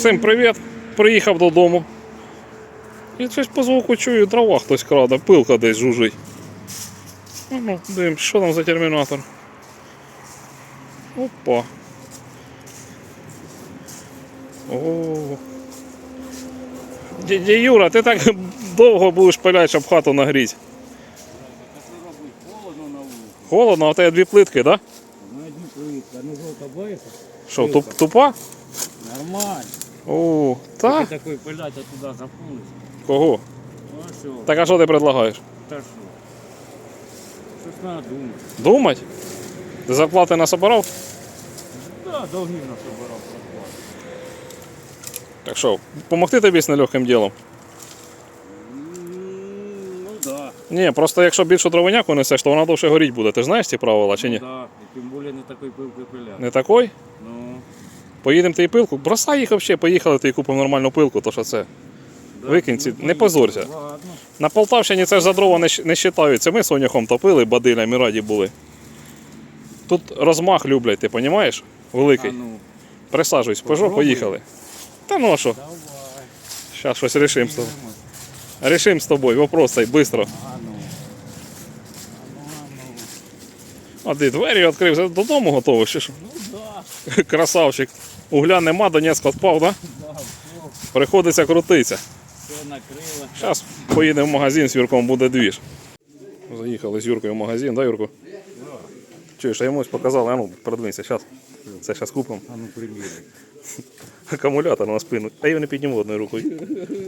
Всім привіт! Приїхав додому. І щось по звуку чую, трава хтось краде, пилка десь жужить. Ну, дивимось, що там за термінатор. Опа. О. Дядя Юра, ти так довго будеш пиляти, щоб хату нагріти. Холодно на вулиці. Холодно, а у тебе дві плитки, так? Да? На одну плитку. Ну жовта боїться. Що, туп, тупа? Нормально. О, та? Ти такий пилять, а туди запулись. Кого? Ну а що? Так а що ти предлагаєш? Та що? Щось треба думати. Думать? Ти зарплати насобирав? Да, долгів насобирав зарплату. Так що, помогти тобі з нелегким ділом? М, Ну да. Ні, просто якщо більшу дровиняку несеш, то вона довше горіть буде. Ти ж знаєш ці правила чи Ну ні? да. І тим більше не такий пилки пилять. Не такой? Ну, Поїдемо ти і пилку. Бросай їх взагалі, поїхали, ти і купимо нормальну пилку, то що це. да. Викинь ці- Ну, не позорся. Ладно. На Полтавщині це ж за дрова не, не вважаються. Ми соняхом топили, бадилями раді були. Тут розмах люблять, ти розумієш? Великий. Ну, Присаджуйся, пожо, поїхали. Та ну а що, зараз щось рішимо з тобою. Рішимо з тобою, вопрос цей, швидко. Ну. Ну, ну. А ти двері відкрив, додому готовий, чи що? Ну да. Красавчик. Угля нема, Донецьк відпав? Да, Приходиться крутитися. Зараз поїдемо в магазин з Юрком, буде двіж. Заїхали з Юркою в магазин, да, Юрку? Чуєш, а йомусь показали, а ну, передвинься, зараз. Це зараз купимо. А ну приміряй. Акумулятор на спину. А я його не підніму одною рукою.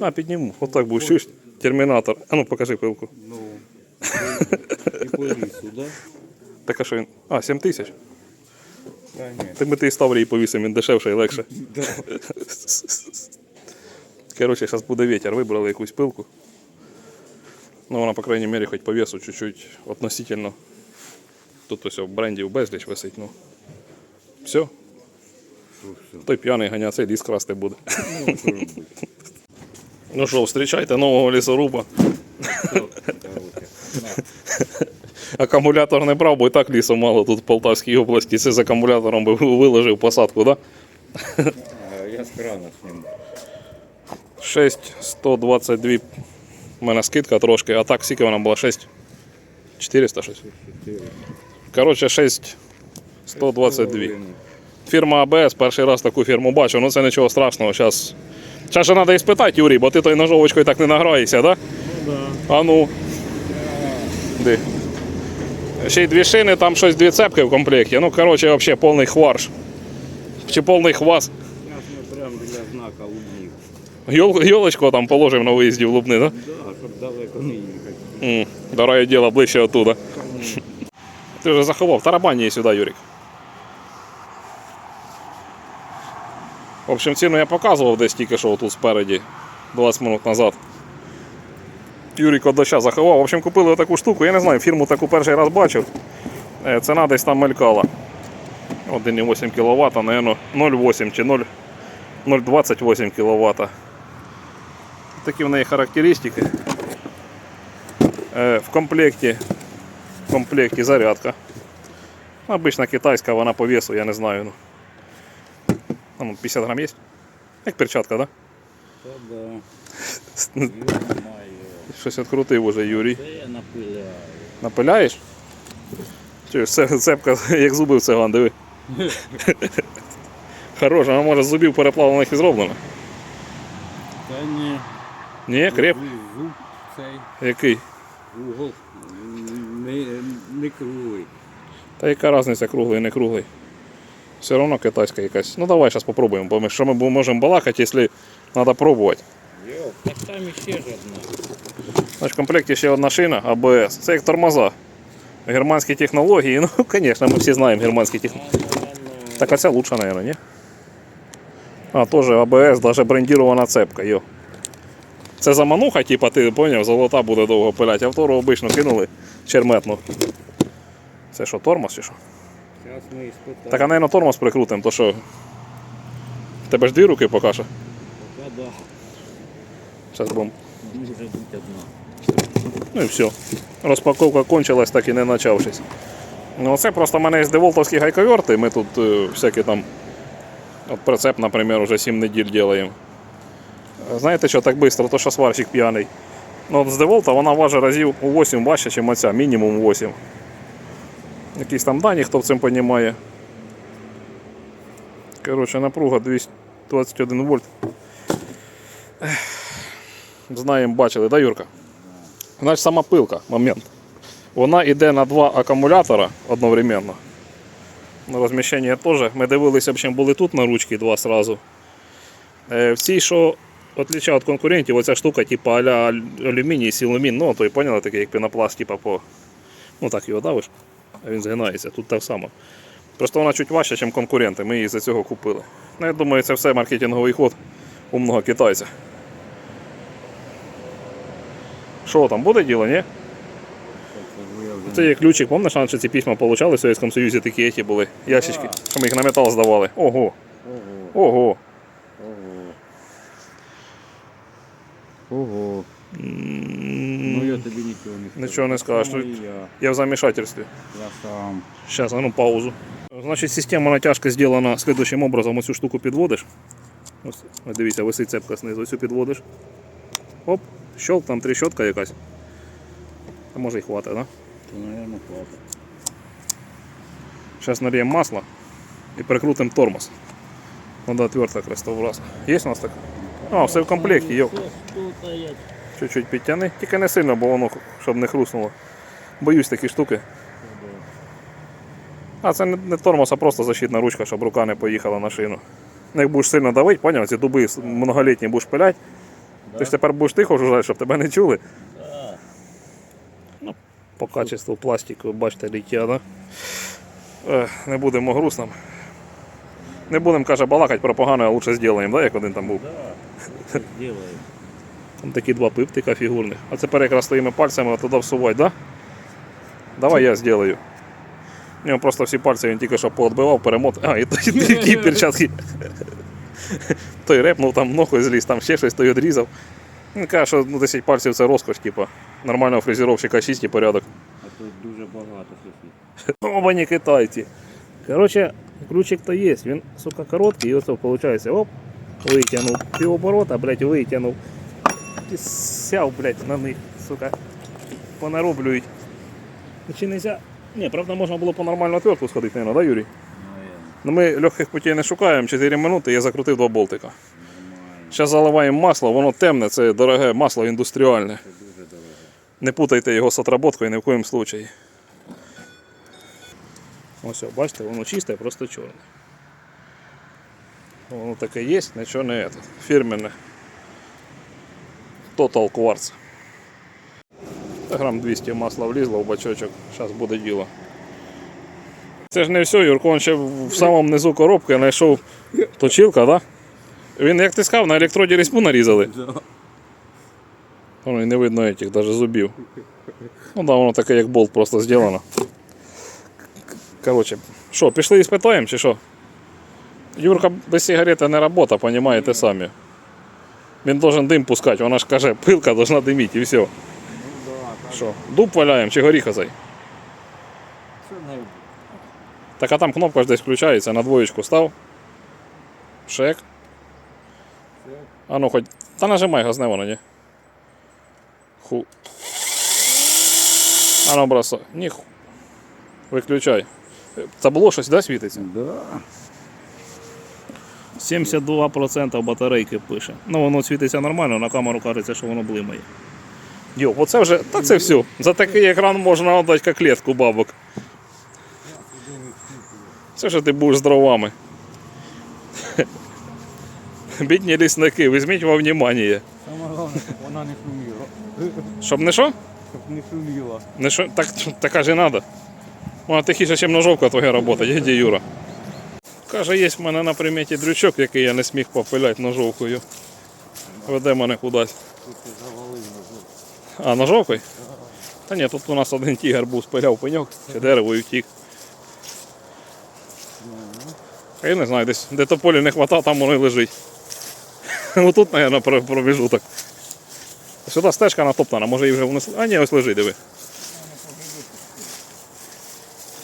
А, підніму. Отак будеш, чуєш? Термінатор. А ну покажи пилку. Ну, і по лісу, да? Так а що він? А, 7 тисяч. Та. Так ми ти і ставрії повісимо, він дешевше і легше. Да. Короче, зараз буде вітер, вибрали якусь пилку. Ну, вона, по крайней мере, хоч по весу чуть-чуть относительно. Тут ось брендів безліч висить, ну. Все. Той п'яний ганя, цей ліс красти буде. Ну що, зустрічайте нового лісоруба. Акумулятор не брав, бо і так лісу мало тут в Полтавській області. Це з акумулятором би виложив посадку, так? Да? Я з крана сніму. 6 122 у мене скидка трошки, а так скільки вона була 6 400 щось. Коротше, 6 122. Фірма АБС, перший раз таку фірму бачу, ну це нічого страшного. Зараз Зараз же треба і спитати, Юрій, бо ти той ножовочкою так не награєшся, так? Ну Да? А ну. Де? Ще й дві шини, там щось дві цепки в комплекті. Ну, коротше, взагалі повний хварш. Чи повний хвас. Зараз ми прямо біля знака Лубнів. Йол, йолочку там положимо на виїзді в Лубни, так? Да, щоб далеко не їхати. М, Дорогое дело, ближче оттуда. Ти вже заховав, тарабань її сюди, Юрік. В общем, ціну я показував десь тільки що тут спереді, 20 минут назад. Юрік от заховав. В общем, купили таку штуку, я не знаю, фірму таку перший раз бачив. Е, Ціна десь там мелькала. 1,8 кВт, наверное, 0,8 чи 0,28 кВт. Такі в неї характеристики. Е, В комплекті, в комплекті зарядка. Обична китайська, вона по весу, я не знаю. Ну. Ну, 50 грам є? Як перчатка, так? Та да. Да? Щось відкрутив уже Юрій. Це я напиляю. Напиляєш? Чуєш, цепка, як зуби в циган, диви. Хороша, вона може з зубів переплавлених і зроблена. Та ні. Ні, креп. Зуб цей Який? угол не, не круглий. Та яка різниця, круглий, не круглий. Все одно китайська якась. Ну давай зараз попробуємо, бо ми що ми можемо балакати, якщо треба пробувати. Йо, так там іще ж одна. В комплекті ще одна шина АБС. Це як тормоза. Германські технології. Ну, звісно, ми всі знаємо германські технології. Ну, а. Так оця лучше, мабуть, ні? А, теж АБС, навіть брендірована цепка, йо. Це замануха, типа ти поняв, золота буде довго пиляти, а втору обично кинули черметну. Це що, тормоз чи що? Так, а наверное, тормоз прикрутимо, то що. Тебе ж дві руки поки що. Та да. Зараз будемо. Може бути одна. Ну і все. Розпаковка кончилась, так і не почавшись. Ну це просто в мене є деволтовські гайковерти, ми тут е, всякі там От прицеп, наприклад, уже 7 неділь делаємо. Знаєте, що так швидко, то що сварщик п'яний. Ну, от з Деволта вона важить разів у 8 важче, ніж оця, мінімум 8. Якісь там дані, хто цим розуміє. Коротше, напруга 221 вольт. Знаємо, бачили, да, Юрка? Значить, сама пилка, момент. Вона йде на два акумулятора одновременно. На розміщення теж. Ми дивилися, чим були тут на ручки два сразу. Е, В цій, що відлічає від конкурентів, оця штука, типу а-ля алюміній, силумін, ну, то той поняли, такий як пінопласт, типу по. Ну так його давиш, а він згинається. Тут так само. Просто вона чуть важча, ніж конкуренти. Ми її за цього купили. Ну, я думаю, це все маркетинговий ход умного китайця. Що там, буде діло, ні? Це є ключик, пам'ятаєш, раніше ці письма получали в Совєтському Союзі такі ті були ящички, що ми їх на метал здавали. Ого, Ого, ого. ого. Ого. Ну я тобі нічого не скажу. Нічого не скажеш. Саме Я, в замішательстві. я сам. Сейчас, ну паузу. Значить, система натяжки зроблена слідуючим образом. Оцю штуку підводиш. Ось, ось дивіться, висить цепка знизу. Оцю підводиш. Оп, щелк, там трещотка якась. А може і хватить, да? То, наверное, хватить. Зараз нальємо масло і прикрутимо тормоз. Надо отвертка крестовраз. Є у нас так? А, все в комплекті, є? Чуть-чуть підтяни. Тільки не сильно, бо воно, щоб не хрустнуло. Боюсь такі штуки. А це не, не тормоз, а просто защитна ручка, щоб рука не поїхала на шину. Ну, Як будеш сильно давити, поняв, ці дуби многолітні будеш пилять, ти ж тепер будеш тихо жужжати, щоб тебе не чули. Да. По качеству пластику, бачите, ліття, да? Не будемо грустним. Не будемо, каже, балакати про погане, а лучше зробимо, да, як один там був. Да. Там такі два пиптика фігурних. А тепер якраз своїми пальцями туди всувати, да? Давай я зроблю. У нього просто всі пальці він тільки що поотбивав, перемот. А, і той і ті перчатки. Той репнув там ногою зліз, там ще щось той відрізав. Він каже, що ну, 10 пальців це розкош, типу. Нормального фрезеровщика 6 і порядок. А тут дуже багато сусід. Оба не китайці. Короче, ключик то є, він, сука, короткий, і оце виходить, оп, витягнув півоборота, блядь, витягнув. І сяв, блядь, на них, сука, понароблюють. Чи нельзя? Ні, правда, можна було по нормальну отвертку сходити, наверное, да, Юрій? Ну ми легких путей не шукаємо, 4 минути, я закрутив два болтика. Зараз заливаємо масло, воно темне, це дороге масло індустріальне. Не путайте його з отработкою ні в коїм случаї. Ось, бачите, воно чисте, просто чорне. Воно таке є, нічого не це. Фірменне. Total Quartz. Грам 200 масла влізло в бачочок, зараз буде діло. Це ж не все, Юрко, він ще в самому низу коробки знайшов точилка, так? Да? Він, як ти сказав, на електроді різьбу нарізали. Воно і не видно этих, навіть зубів. Ну да, воно таке як болт просто зроблено. Коротше, що, пішли і спитаємо чи що? Юрка без сигарети не робота, розумієте самі. Він должен дим пускати, вона ж каже, пилка должна диміти і все. Ну. Що, дуб валяємо чи горіха цей? Так а там кнопка ж десь включається, на двоєчку став. Шек. А ну хоч. Та нажимай газне воно, ні. Ху. А ну бросай. Ні. Виключай. Табло щось, да, світиться? Да. 72% батарейки пише. Ну воно світиться нормально, на камеру кажеться, що воно блимає. Йо, оце вже. Та це все. За такий екран можна віддати коклетку бабок. Це ж ти будеш з дровами. Бідні лісники, візьміть во внимание. Саме головне, щоб вона не шуміла. Щоб не що? Щоб не шуміла. Не що? Так, така ж і надо. Вона тихіше, ніж ножовка твоя робота, дядя Юра. Каже, є в мене на приметі дрючок, який я не сміг попиляти ножовкою. Веде мене кудись. Тут ти завалив ножу. А, ножовкою? Та ні, тут у нас один тігр був, спиляв пеньок, чи дерево і втік. А я не знаю, десь де тополі не хватає, там воно і лежить. Отут, мабуть, про- пробіжуток. Сюди стежка натоптана, може її вже внесли. А ні, ось лежить, диви.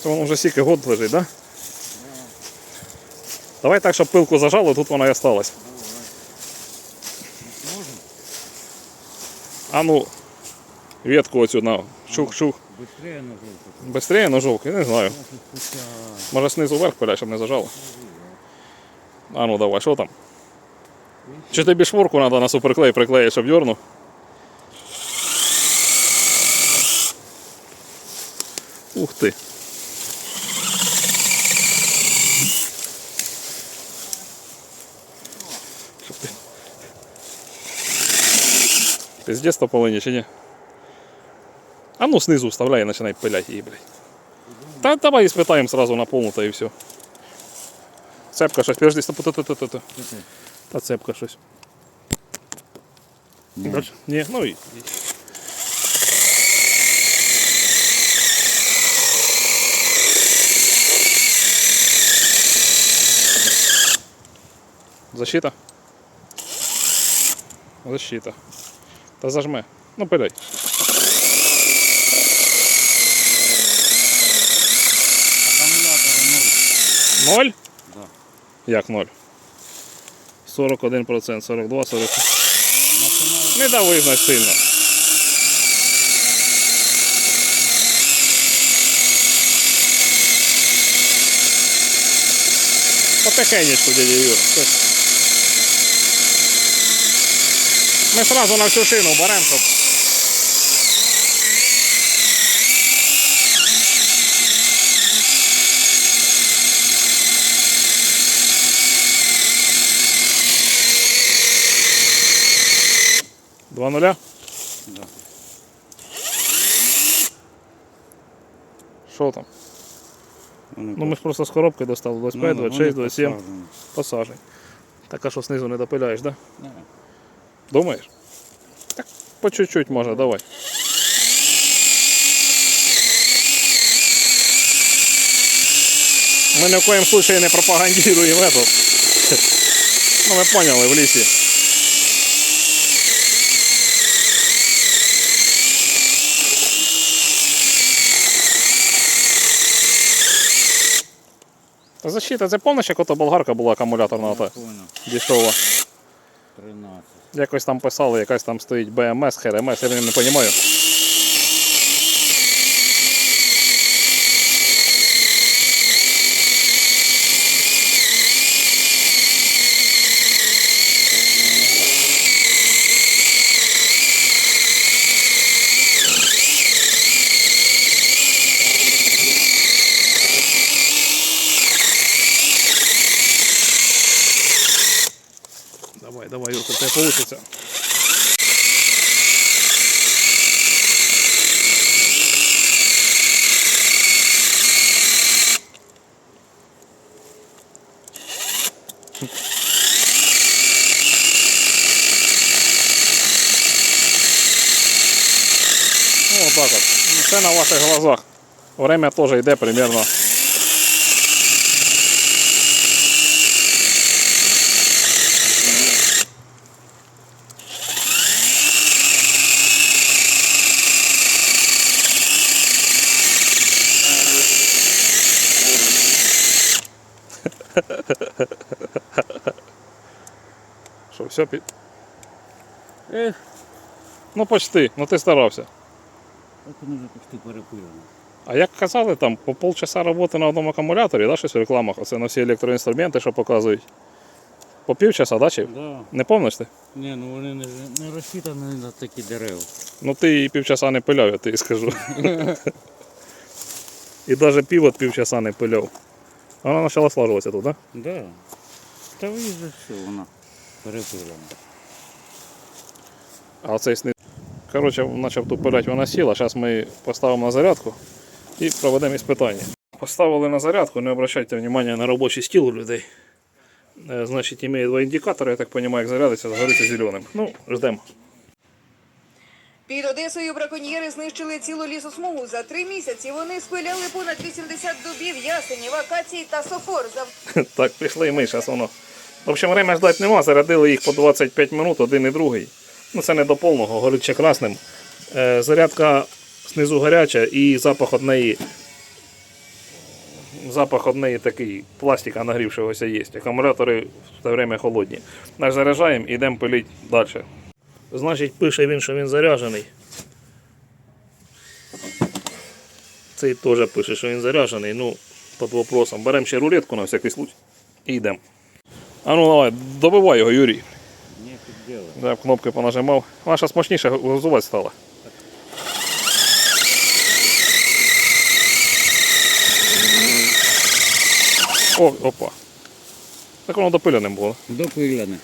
Це воно вже стільки год лежить, так? Да? Давай так, щоб пилку зажало, тут вона і осталась. А ну, ветку оцю на чух-чух. Быстрее на жовту. Быстрее ножовки, не знаю. Може. Знизу вверх пиляй, щоб не зажало. А ну давай, що там? Чи тобі шворку треба на суперклей приклеїти, щоб дьорнув? Ух ти. Щоб ти. Пиздец то полині чи ні? А ну снизу вставляй і починай пилять її, блядь. Та давай і спитаємо сразу на повну та і все. Цепка щось, подожди, стоп, то, то, то, то, то. Та цепка щось. Ні. Ні, ну і. Защита. Защита. Та зажме. Ну, пиляй. Акумулятори ноль. Як ноль? 41%, 42, 40. Максимально. Не дави значить сильно. Потихенечку, дядя Юра. Ми сразу на всю шину беремо, Два нуля? Да. Що там? Вони Ну ми ж просто з коробки достали 25, Ну, ну, 26, 27. посаджені. Посажень. Так а що знизу не допиляєш, да? Да. Думаєш? Так, по чуть-чуть може, давай. Ми ні в коєму случае не пропагандируємо этот. Ну ви поняли, в лісі. Защита, це повністю як ото болгарка була акумуляторна, ота дешова. 13. Якось там писали, якась там стоїть БМС, ХРМС, я не розумію. Давай, давай, Юрка, у. Ну, вот так вот. Все на ваших глазах. Время тоже йде примерно. Що, все під. Ех, Ну почти, ну ти старався. як вони вже почти перепилені. А як казали, там по полчаса роботи на одному акумуляторі, да, щось в рекламах, оце на всі електроінструменти, що показують. По півчаса, да, чи? Да. Не помниш ти? Ні, ну вони не, не розчитані на такі дерева. Ну ти і півчаса не пиляв, я тобі скажу. і навіть півот півчаса не пиляв. Вона почала слажуватися тут, так? Да? Да. Та ви же все, вона перепилена. А оцей сниз. Коротше, почав тут вона сіла. Зараз ми поставимо на зарядку і проведемо іспитання. Поставили на зарядку, не обращайте внимания на робочий стіл у людей. Е, Значить, має два індикатори, я так розумію, як зарядиться, загориться зеленим. Ну, ждемо. Під Одесою браконьєри знищили цілу лісосмугу. За три місяці вони спиляли понад 80 дубів, ясенів, акацій та софор. За Так, пішли і ми, зараз воно. В общем, время ждать нема, зарядили їх по 25 минут, один і другий. Ну це не до повного, горить ще красним. Е, зарядка знизу гаряча і запах від неї запах однеї такий, пластика нагрівшогося є. Акумулятори в те время холодні. Наш заряджаємо і йдемо пилити далі. Значить, пише він, що він заряджений. Цей теж пише, що він заряджений. Ну, під вопросом. Беремо ще рулетку на всякий случай і йдемо. А ну давай, добивай його, Юрій. Да, кнопки понажимав. Ваша смачніше газувати стала. О, опа. Так воно допиленим було. Допилене.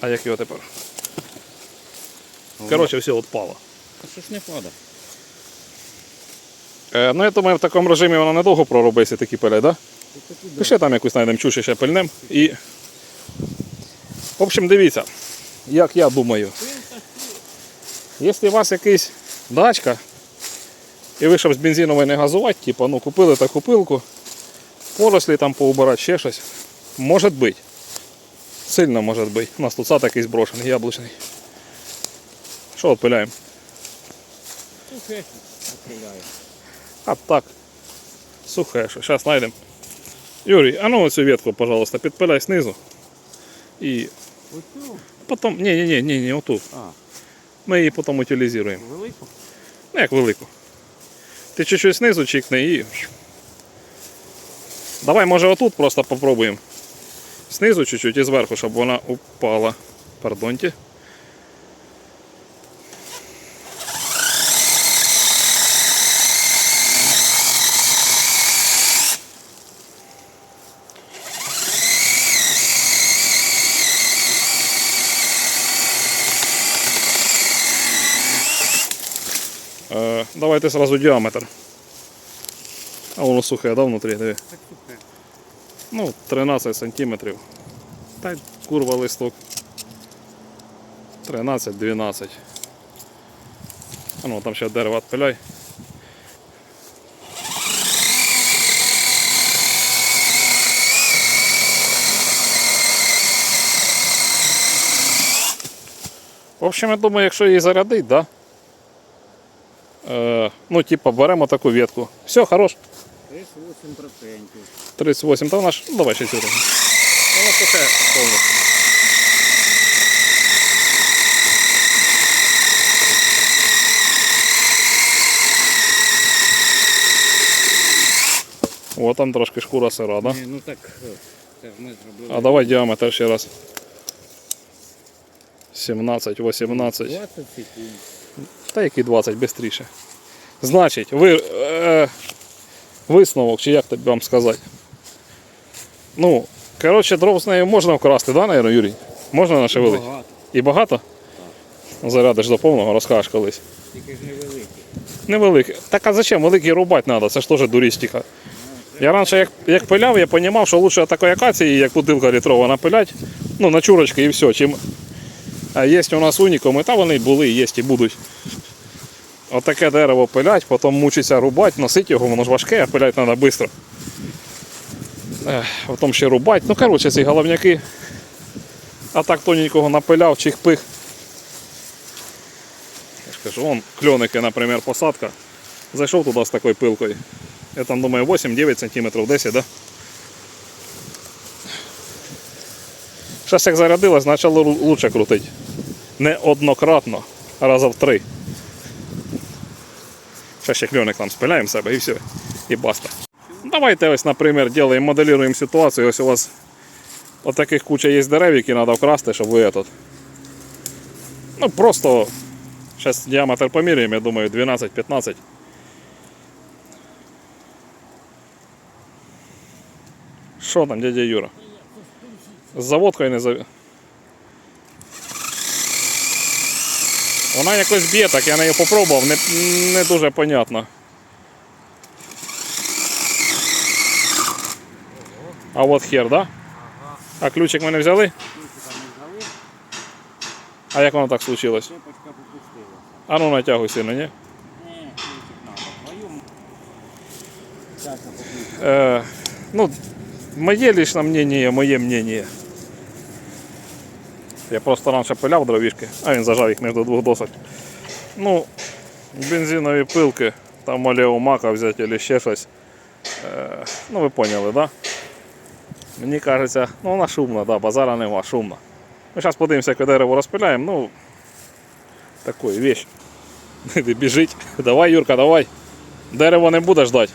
А як його тепер? Коротше, все відпало. А що ж не пада? Е, ну я думаю, в такому режимі воно недовго проробить, якщо такі пилять, да? Пиши там якусь знайдемо чуші ще пильнем. І. В общем, дивіться, як я думаю. Якщо у вас якийсь дачка, і ви щоб з бензинової не газувати, типу, ну купили таку пилку, порослі там поубирати ще щось. Може бути. Сильно може бути. У нас тут сад такий зброшений, яблучний. Що відпиляємо? Сухе. Отпиляю. А так. Сухе, що. Зараз знайдемо. Юрій, а ну оцю ветку, пожалуйста, підпиляй знизу. І Оцю? потім. Ні, ні, ні, ні, ні, отут. А, Ми її потім утилізуємо. велику? Ну, як велику. Ти чуть-чуть знизу чікни і. Давай, може, отут просто попробуємо. Знизу чуть-чуть і зверху, щоб вона упала. Пардоньте. Е, давайте сразу діаметр. А воно сухе, да, внутрі? Диви. Так сухе. Ну, 13 сантиметрів. Та курва листок. 13-12. А ну там ще дерево відпиляй. В общем, я думаю, якщо її зарядить, да? Е, ну, типа, беремо таку ветку. Все, хорош. 38%. 38, та вона ж. Ну, давай ще сюди. Воно сухе повністю. О, там трошки шкура сира, да? Ні, ну так, е, це ж ми зробили. А давай діаметр ще раз. 17, 18. 20 секунд. Та які 20 швидше. Значить, ви, е, висновок, чи як тобі вам сказати. Ну, коротше, дров з нею можна вкрасти, да, наверное, Юрій? Можна нашевелити? Багато. І багато? Зарядиш до повного, розкажеш колись. Тільки ж невеликі. Невеликий. Так а зачем? Великий рубати треба, це ж теж дурістика. Я раніше як, як пиляв, я розумів, що лучше такої акації, як бутилка літрова напилять, ну на чурочки і все. Чим... А є у нас унікуми, та вони були, є і будуть. Отаке дерево пилять, потім мучиться рубати, носити його, воно ж важке, а пилять треба швидко. Потім ще рубати. Ну, коротше, ці головняки. А так тоненького напиляв, чих-пих. Я ж кажу, вон кльоники, наприклад, посадка. Зайшов туди з такою пилкою. Я там думаю 8-9 сантиметрів, 10, да? Зараз як зарядилось, почало лучше крутити. Не однократно, а раза в три. Зараз ще кльоник там спиляємо себе і все. І баста. Давайте ось, наприклад, делаємо, моделюємо ситуацію. Ось у вас отаких куча є дерев, які треба вкрасти, щоб ви этот. Ну просто Сейчас диаметр померяем, я думаю, 12-15. Що там, дядя Юра? З заводкою не за. Вона якось б'є, так я неї попробував, не, не дуже понятно. А от хер, да? А ключик ми не взяли? Не А як воно так случилось? А ну натягуй сильно, ні? Э, ну, моє лично мнение, моє мнение. Я просто раніше пиляв дровішки, а він зажав їх між двох досок. Ну, бензинові пилки, там мака взяти або ще щось. Е, ну ви поняли, да? Мені кажеться, ну вона шумна, да, базара нема, шумна. Ми зараз подивимося, яке дерево розпиляємо, ну такої вещь. Іди біжить. Давай, Юрка, давай. Дерево не буде ждать.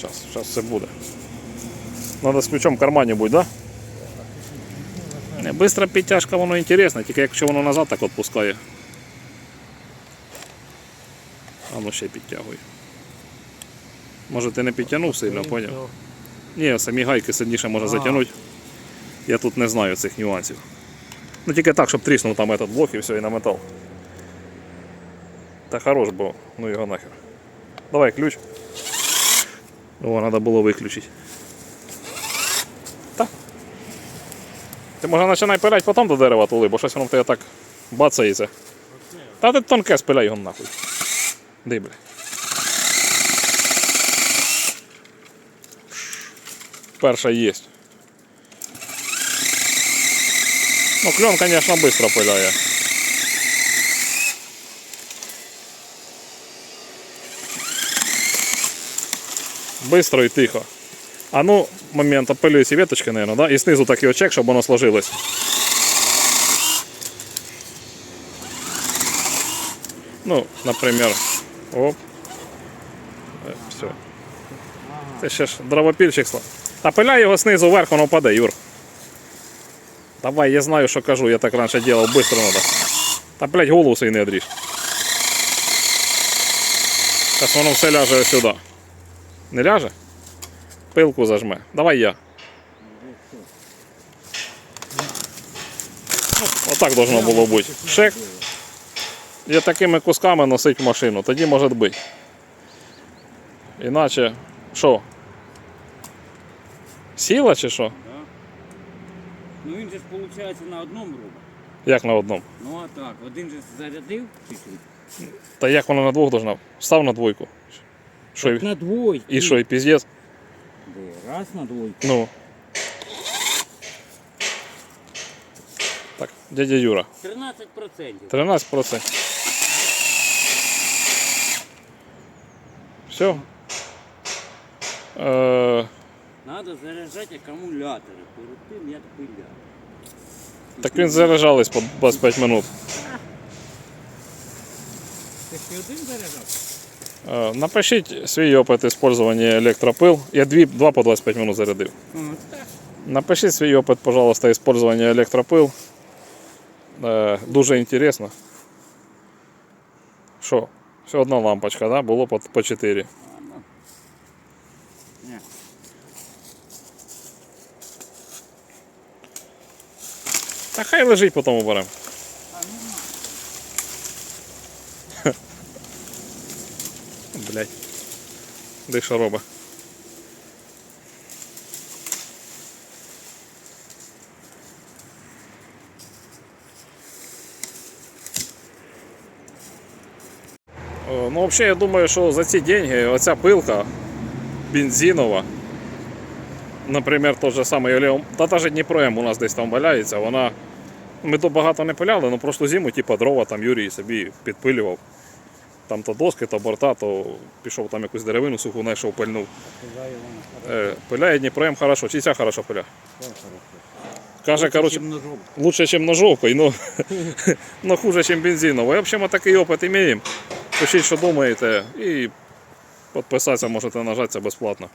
Зараз, зараз все буде. Надо з ключом в кармані будь, да? Не, бистра підтяжка, воно інтересне, тільки якщо воно назад так відпускає. А ну ще підтягуй. Може ти не підтягнув сильно, поняв? Ні, самі гайки сильніше може затягнути. Я тут не знаю цих нюансів. Ну тільки так, щоб тріснув там этот блок і все, і на метал. Та хорош, бо ну його нахер. Давай ключ. О, треба було виключити. Ти може починай пиляти потім до дерева тули, бо щось воно в тебе так бацається. Та ти тонке спиляй його нахуй. Ди, бля. Перша є. Ну, клен, конечно, быстро пиляє. Быстро и тихо. А ну, момент, опилюю ці веточки, наверное, да? І знизу такий очек, щоб воно сложилось. Ну, например, оп. Все. Це ще ж дровопільчик. сла- Та пиляй його знизу вверх, воно впаде, Юр. Давай, я знаю, що кажу, я так раніше делал, быстро надо. Та, блядь, голову свій не одріж. Зараз воно все ляже ось сюди. Не ляже? Пилку зажме. Давай я. Отак должно було бути. Шек. І такими кусками носить в машину, тоді може бути. Іначе, що? Сіла чи що? Ну він же ж виходить на одному робить. Як на одному? Ну а так, один же зарядив чуть-чуть. Та як вона на двох должна? Став на двойку. Що, і- На двойку. і що, і піздець? Де, Раз на двойку. Ну. Так, дядя Юра. 13%. 13%. Все. Е, Надо заряджати акумулятори. Перед тим як пиляти. так він заряджались по 25 минут. Ти ще один заряджав? Е, напишіть свій опит використання електропил. Я дві, два по 25 минут зарядив. О, так. Напишіть свій опит, пожалуйста, использования електропил. Е, дуже інтересно. Що? Все одна лампочка, да? Було по, по 4. А, ну. Ні. Та хай лежить, потім уберемо. Блять. Де шароба? О, Ну, взагалі, я думаю, що за ці деньги оця пилка бензинова, наприклад, той же самий та та же Дніпром у нас десь там валяється, вона. Ми то багато не пиляли, але прошлу зиму, типу, дрова там Юрій собі підпилював. Там то доски, то борта, то пішов там якусь деревину суху знайшов, пильнув. Івана, Е, пиляє Дніпром хорошо, чи ця хорошо пиля. Каже, короче, лучше, чем ножовкой, но, но хуже, чем бензиновой. В общем, мы такий опыт имеем. Пишіть, що думаєте, і підписатися можете нажатися безплатно.